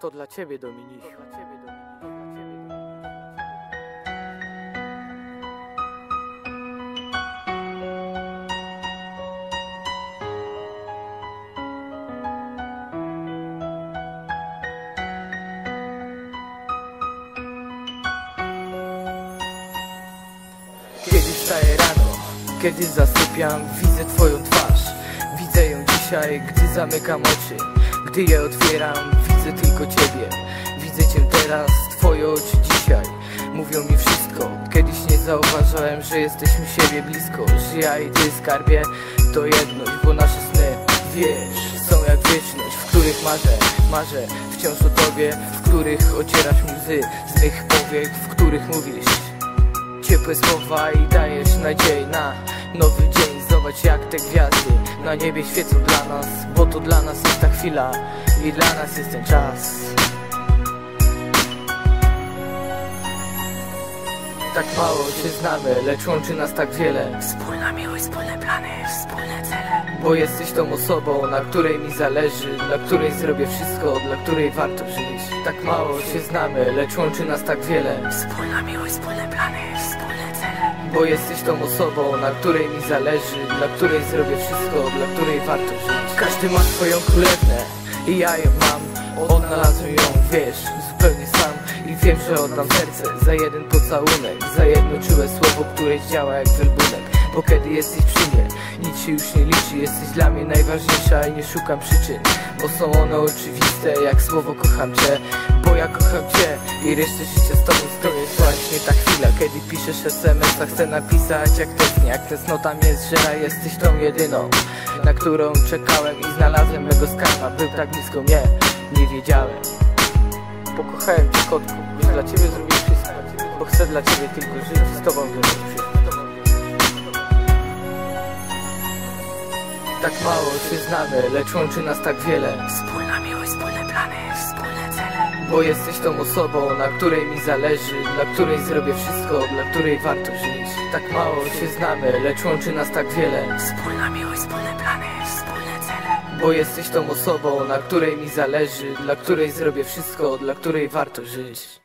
To dla ciebie, Dominisiu. To dla ciebie. Kiedy wstaję rano, kiedy zasypiam, widzę twoją twarz Widzę ją dzisiaj, gdy zamykam oczy Gdy je otwieram, widzę tylko ciebie. Widzę cię teraz, twoje oczy dzisiaj. Mówią mi wszystko. Kiedyś nie zauważyłem, że jesteśmy siebie blisko. Że ja i ty skarbie to jedność Bo nasze sny, wiesz, są jak wieczność W których marzę, marzę wciąż o tobie W których ocierasz mi łzy z mych powiek W których mówisz Ciepłe słowa i dajesz nadzieję na nowy dzień Jak te gwiazdy na niebie świecą dla nas Bo to dla nas jest ta chwila i dla nas jest ten czas. Tak mało się znamy, lecz łączy nas tak wiele. Wspólna miłość, wspólne plany, wspólne cele. Bo jesteś tą osobą, na której mi zależy Dla której zrobię wszystko, dla której warto żyć. Tak mało się znamy, lecz łączy nas tak wiele. Wspólna miłość, wspólne plany, wspólne Bo jesteś tą osobą, na której mi zależy Dla której zrobię wszystko, dla której warto żyć. Każdy ma swoją królewnę i ja ją mam. Odnalazłem ją, wiesz, zupełnie sam. I wiem, że oddam serce za jeden pocałunek Za jedno czułe słowo, które działa jak wielbunek Bo kiedy jesteś przy mnie, nic się już nie liczy. Jesteś dla mnie najważniejsza i nie szukam przyczyn Bo są one oczywiste, jak słowo kocham cię. Bo ja kocham cię i resztę życia z tobą stoję Właśnie ta chwila, kiedy piszesz SMS-a Chcę napisać jak tęsknię, jak tęsknota mnie zżera Jesteś tą jedyną, na którą czekałem I znalazłem mego skarba, był tak blisko mnie Nie wiedziałem. Pokochałem cię kotku, byś dla ciebie zrobił wszystko. Bo chcę dla ciebie tylko żyć z tobą zrobić Tak mało się znamy, lecz łączy nas tak wiele. Wspólna miłość, wspólne plany, wspólne Bo jesteś tą osobą, na której mi zależy Dla której zrobię wszystko, dla której warto żyć. Tak mało się znamy, lecz łączy nas tak wiele. Wspólna miłość, wspólne plany, wspólne cele. Bo jesteś tą osobą, na której mi zależy Dla której zrobię wszystko, dla której warto żyć